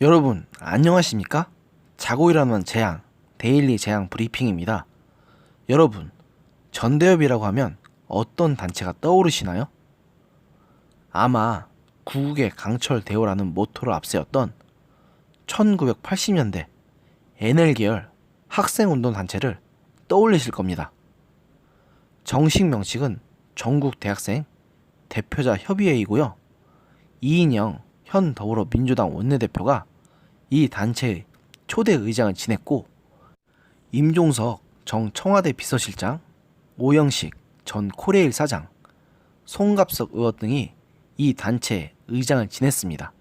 여러분 안녕하십니까? 자고 일어나는 재앙 데일리 재앙 브리핑입니다. 여러분 전대협이라고 하면 어떤 단체가 떠오르시나요? 아마 구국의 강철 대오라는 모토를 앞세웠던 1980년대 NL 계열 학생운동 단체를 떠올리실 겁니다. 정식 명칭은 전국 대학생 대표자 협의회이고요. 이인영 현 더불어민주당 원내대표가 이 단체의 초대 의장을 지냈고 임종석 정 청와대 비서실장, 오영식 전 코레일 사장, 송갑석 의원 등이 이 단체 의장을 지냈습니다.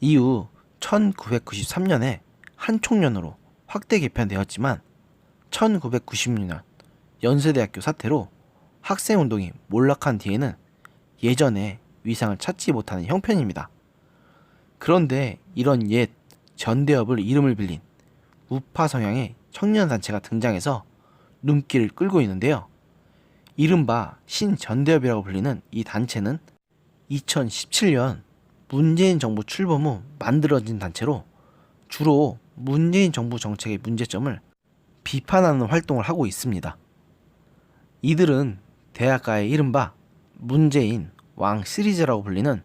이후 1993년에 한 총련으로 확대 개편되었지만 1996년 연세대학교 사태로 학생운동이 몰락한 뒤에는 예전의 위상을 찾지 못하는 형편입니다. 그런데 이런 옛 전대협을 이름을 빌린 우파 성향의 청년 단체가 등장해서 눈길을 끌고 있는데요. 이른바 신전대협이라고 불리는 이 단체는 2017년 문재인 정부 출범 후 만들어진 단체로 주로 문재인 정부 정책의 문제점을 비판하는 활동을 하고 있습니다. 이들은 대학가의 이른바 문재인 왕 시리즈라고 불리는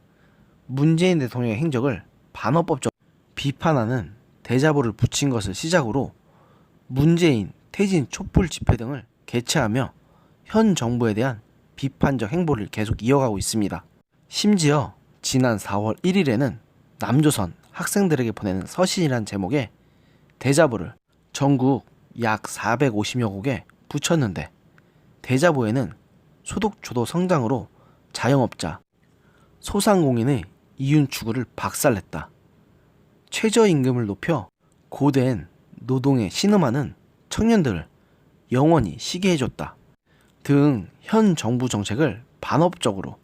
문재인 대통령의 행적을 반어법적 비판하는 대자보를 붙인 것을 시작으로 문재인 퇴진 촛불 집회 등을 개최하며 현 정부에 대한 비판적 행보를 계속 이어가고 있습니다. 심지어 지난 4월 1일에는 남조선 학생들에게 보내는 서신이란 제목의 대자보를 전국 약 450여 곡에 붙였는데 대자보에는 소득주도 성장으로 자영업자, 소상공인의 이윤 추구를 박살냈다. 최저임금을 높여 고된 노동에 신음하는 청년들을 영원히 쉬게 해줬다. 등 현 정부 정책을 반업적으로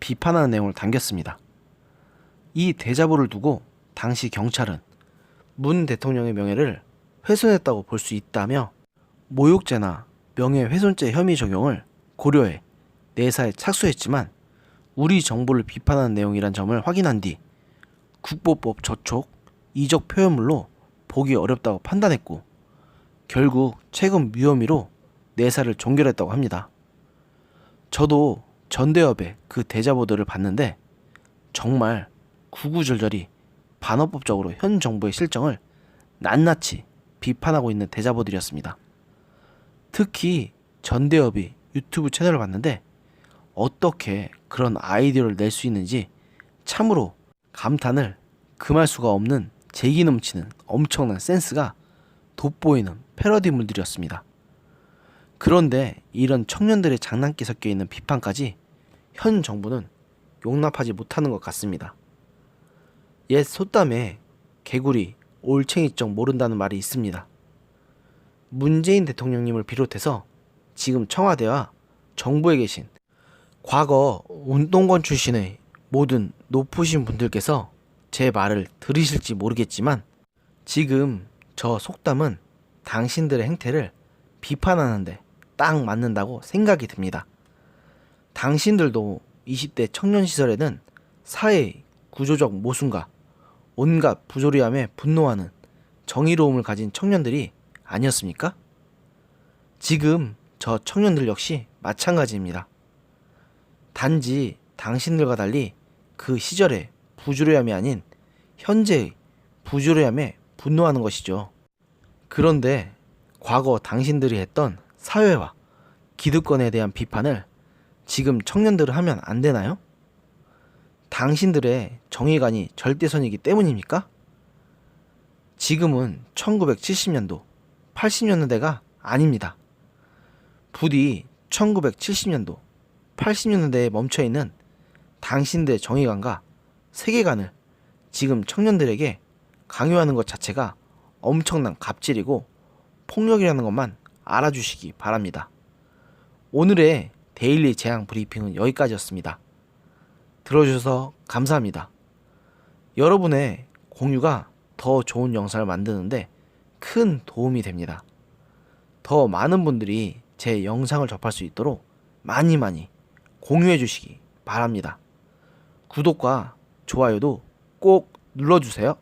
비판하는 내용을 담겼습니다. 이 대자보를 두고 당시 경찰은 문 대통령의 명예를 훼손했다고 볼 수 있다며 모욕죄나 명예훼손죄 혐의 적용을 고려해 내사에 착수했지만 우리 정부를 비판하는 내용이란 점을 확인한 뒤 국보법 저촉, 이적 표현물로 보기 어렵다고 판단했고 결국 최근 무혐의로 내사를 종결했다고 합니다. 저도 전대협의 그 대자보들을 봤는데 정말 구구절절히 반어법적으로 현 정부의 실정을 낱낱이 비판하고 있는 대자보들이었습니다. 특히 전대협이 유튜브 채널을 봤는데 어떻게 그런 아이디어를 낼 수 있는지 참으로 감탄을 금할 수가 없는 재기 넘치는 엄청난 센스가 돋보이는 패러디물들이었습니다. 그런데 이런 청년들의 장난기 섞여 있는 비판까지 현 정부는 용납하지 못하는 것 같습니다. 옛 속담에 개구리 올챙이적 모른다는 말이 있습니다. 문재인 대통령님을 비롯해서 지금 청와대와 정부에 계신 과거 운동권 출신의 모든 높으신 분들께서 제 말을 들으실지 모르겠지만 지금 저 속담은 당신들의 행태를 비판하는데 딱 맞는다고 생각이 듭니다. 당신들도 20대 청년 시절에는 사회의 구조적 모순과 온갖 부조리함에 분노하는 정의로움을 가진 청년들이 아니었습니까? 지금 저 청년들 역시 마찬가지입니다. 단지 당신들과 달리 그 시절의 부조리함이 아닌 현재의 부조리함에 분노하는 것이죠. 그런데 과거 당신들이 했던 사회와 기득권에 대한 비판을 지금 청년들은 하면 안 되나요? 당신들의 정의관이 절대선이기 때문입니까? 지금은 1970년도, 80년대가 아닙니다. 부디 1970년도, 80년대에 멈춰있는 당신들의 정의관과 세계관을 지금 청년들에게 강요하는 것 자체가 엄청난 갑질이고 폭력이라는 것만 알아주시기 바랍니다. 오늘의 데일리 재앙 브리핑은 여기까지였습니다. 들어주셔서 감사합니다. 여러분의 공유가 더 좋은 영상을 만드는데 큰 도움이 됩니다. 더 많은 분들이 제 영상을 접할 수 있도록 많이 많이 공유해 주시기 바랍니다. 구독과 좋아요도 꼭 눌러주세요.